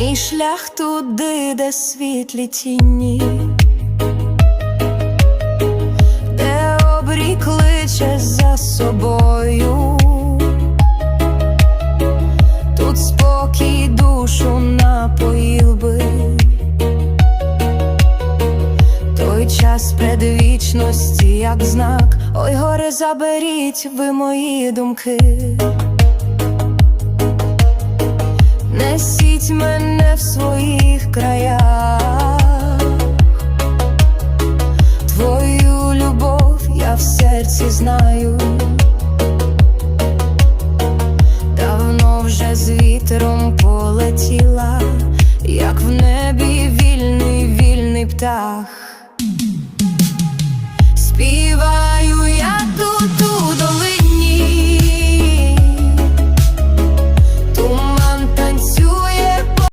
Мій шлях туди, де світлі тіні, де обрій кличе за собою, тут спокій душу напоїл би, той час предвічності, як знак, ой, горе, заберіть ви мої думки. Несіть мене в своїх краях, твою любов я в серці знаю, давно вже з вітром полетіла, як в небі вільний, вільний птах.